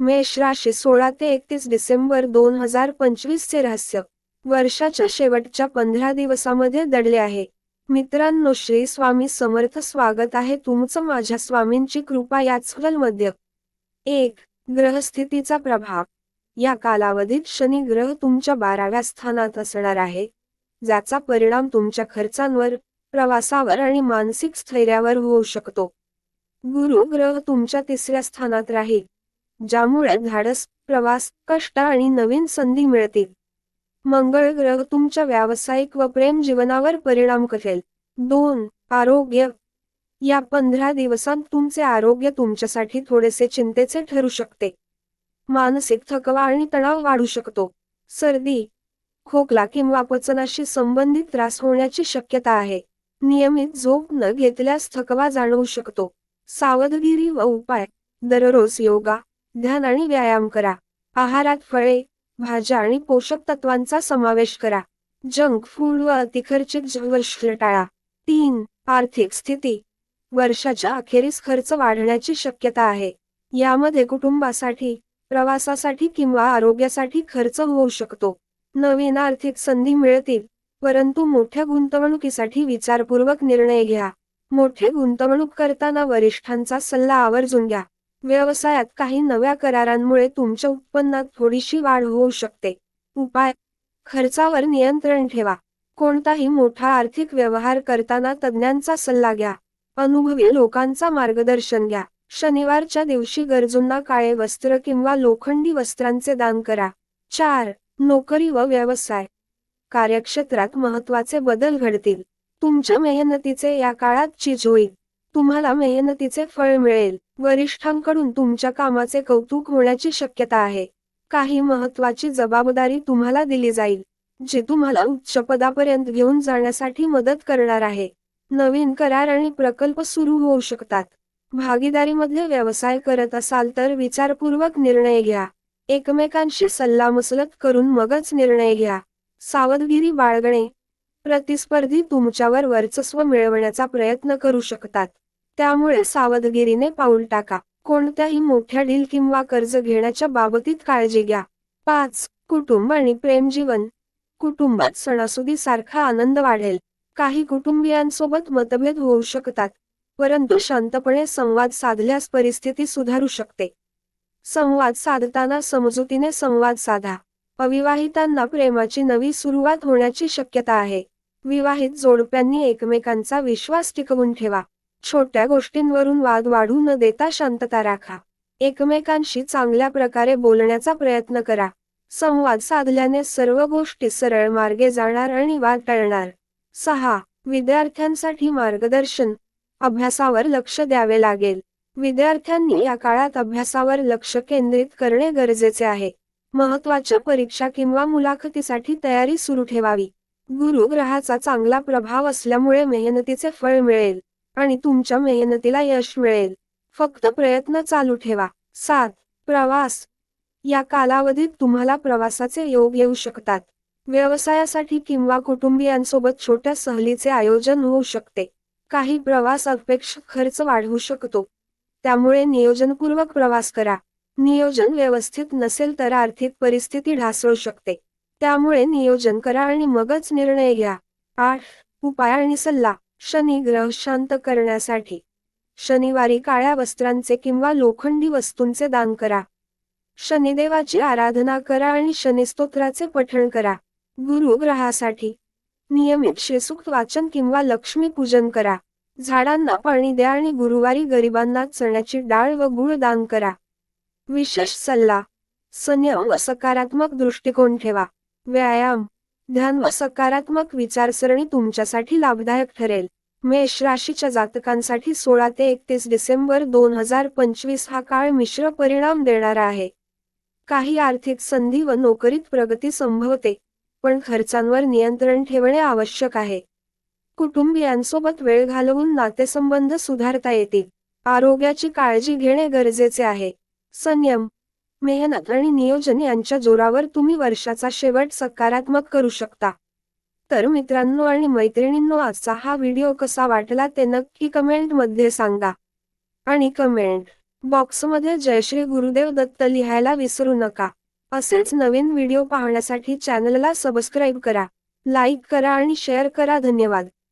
मेष राशी सोळा ते एकतीस डिसेंबर दोन हजार पंचवीस चे रहस्य. वर्षाच्या शेवटच्या पंधरा दिवसामध्ये दडले आहे. मित्रांनो श्री स्वामी समर्थ स्वागत आहे तुमचं माझ्या स्वामींची कृपा याच मध्ये एक ग्रहस्थितीचा प्रभाव. या कालावधीत शनी ग्रह तुमच्या बाराव्या स्थानात असणार आहे. ज्याचा परिणाम तुमच्या खर्चांवर प्रवासावर आणि मानसिक स्थैर्यावर होऊ शकतो. गुरु ग्रह तुमच्या तिसऱ्या स्थानात राहील. ज्यामुळे धाडस प्रवास कष्ट आणि नवीन संधी मिळतील. मंगळ ग्रह तुमच्या व्यावसायिक व प्रेम जीवनावर परिणाम करेल. दोन आरोग्य. या पंधरा दिवसांत तुमचे आरोग्य तुमच्यासाठी थोडेसे चिंतेचे ठरू शकते. मानसिक थकवा आणि तणाव वाढू शकतो. सर्दी खोकला किंवा पचनाशी संबंधित त्रास होण्याची शक्यता आहे. नियमित झोप न घेतल्यास थकवा जाणवू शकतो. सावधगिरी व उपाय. दररोज योगा ध्यान आणि व्यायाम करा. आहारात फळे भाज्या आणि पोषक तत्वांचा समावेश करा. जंक फूड व अतिखर्चित जीवनशैली टाळा. तीन आर्थिक स्थिती. वर्षाच्या अखेरीस खर्च वाढण्याची शक्यता आहे. यामध्ये कुटुंबासाठी प्रवासासाठी किंवा आरोग्यासाठी खर्च होऊ शकतो. नवीन आर्थिक संधी मिळतील परंतु मोठ्या गुंतवणुकीसाठी विचारपूर्वक निर्णय घ्या. मोठे गुंतवणूक करताना वरिष्ठांचा सल्ला आवर्जून घ्या. व्यवसायात काही नव्या करारांमुळे तुमच्या उत्पन्नात थोडीशी वाढ होऊ शकते. उपाय. खर्चावर नियंत्रण ठेवा. कोणताही मोठा आर्थिक व्यवहार करताना तज्ज्ञांचा सल्ला घ्या. अनुभवी लोकांचा मार्गदर्शन घ्या. शनिवारच्या दिवशी गरजूंना काळे वस्त्र किंवा लोखंडी वस्त्रांचे दान करा. चार. नोकरी व व्यवसाय. कार्यक्षेत्रात महत्त्वाचे बदल घडतील. तुमच्या मेहनतीचे या काळात चीज होईल. तुम्हाला मेहनतीचे फळ मिळेल. वरिष्ठांकडून तुमच्या कामाचे कौतुक होण्याची शक्यता आहे. काही महत्वाची जबाबदारी तुम्हाला दिली जाईल जे तुम्हाला उच्च पदापर्यंत घेऊन जाण्यासाठी मदत करणार आहे. नवीन करार आणि प्रकल्प सुरू होऊ शकतात. भागीदारीमध्ये व्यवसाय करत असाल तर विचारपूर्वक निर्णय घ्या. एकमेकांशी सल्लामसलत करून मगच निर्णय घ्या. सावधगिरी बाळगणे. प्रतिस्पर्धी तुमच्यावर वर्चस्व मिळवण्याचा प्रयत्न करू शकतात. त्यामुळे सावधगिरीने पाऊल टाका. कोणत्याही मोठ्या डील किंवा कर्ज घेण्याच्या बाबतीत काळजी घ्या. पाच. कुटुंब आणि प्रेमजीवन कुटुंबात सणासुदी सारखा आनंद वाढेल. काही कुटुंबियांसोबत मतभेद होऊ शकतात परंतु शांतपणे संवाद साधल्यास परिस्थिती सुधारू शकते. संवाद साधताना समजुतीने संवाद साधा. अविवाहितांना प्रेमाची नवी सुरुवात होण्याची शक्यता आहे. विवाहित जोडप्यांनी एकमेकांचा विश्वास टिकवून ठेवा. छोट्या गोष्टींवरून वाद वाढू न देता शांतता राखा. एकमेकांशी चांगल्या प्रकारे बोलण्याचा प्रयत्न करा. संवाद साधल्याने सर्व गोष्टी सरळ मार्गे जाणार आणि वाद टळणार. सहा. विद्यार्थ्यांसाठी मार्गदर्शन. अभ्यासावर लक्ष द्यावे लागेल. विद्यार्थ्यांनी या काळात अभ्यासावर लक्ष केंद्रित करणे गरजेचे आहे. महत्त्वाच्या परीक्षा किंवा मुलाखतीसाठी तयारी सुरू ठेवावी. गुरुग्रहाचा चांगला प्रभाव असल्यामुळे मेहनतीचे फळ मिळेल. आणि तुमच्या मेहनतीला यश मिळेल. फक्त प्रयत्न चालू ठेवा. सात प्रवास. या कालावधीत तुम्हाला प्रवासाचे योग येऊ शकतात. व्यवसायासाठी किंवा कुटुंबियांसोबत छोट्या सहलीचे आयोजन होऊ शकते. काही प्रवास अपेक्षित खर्च वाढवू शकतो. त्यामुळे नियोजनपूर्वक प्रवास करा. नियोजन व्यवस्थित नसेल तर आर्थिक परिस्थिती ढासळू शकते. त्यामुळे नियोजन करा आणि मगच निर्णय घ्या. आठ उपाय आणि सल्ला. शनी ग्रह शांत करण्यासाठी. शनिवारी काळ्या वस्त्रांचे किंवा लोखंडी वस्तूंचे दान करा. शनिदेवाची आराधना करा आणि शनिस्तोत्राचे पठण करा. गुरु ग्रहासाठी. नियमित शेसुक्त वाचन किंवा लक्ष्मी पूजन करा. झाडांना पाणी द्या आणि गुरुवारी गरिबांना चण्याची डाळ व गुळ दान करा. विशेष सल्ला. संयम व सकारात्मक दृष्टिकोन ठेवा. व्यायाम. ध्यान व सकारात्मक विचारसरणी तुमच्यासाठी लाभदायक ठरेल. मेष राशीच्या जातकांसाठी सोळा ते एकतीस डिसेंबर दोन हजार पंचवीस हा काळ मिश्र परिणाम देणारा आहे. काही आर्थिक संधी व नोकरीत प्रगती संभवते पण खर्चांवर नियंत्रण ठेवणे आवश्यक आहे. कुटुंबियांसोबत वेळ घालवून नातेसंबंध सुधारता येतील. आरोग्याची काळजी घेणे गरजेचे आहे. संयम मेहनत आणि नियोजन यांच्या जोरावर तुम्ही वर्षाचा शेवट सकारात्मक करू शकता. तर मित्रांनो आणि मैत्रिणींनो आजचा हा व्हिडिओ कसा वाटला ते नक्की कमेंटमध्ये सांगा. आणि कमेंट बॉक्समध्ये जय श्री गुरुदेव दत्त लिहायला विसरू नका. असेच नवीन व्हिडिओ पाहण्यासाठी चॅनलला सबस्क्राईब करा लाईक करा आणि शेअर करा. धन्यवाद.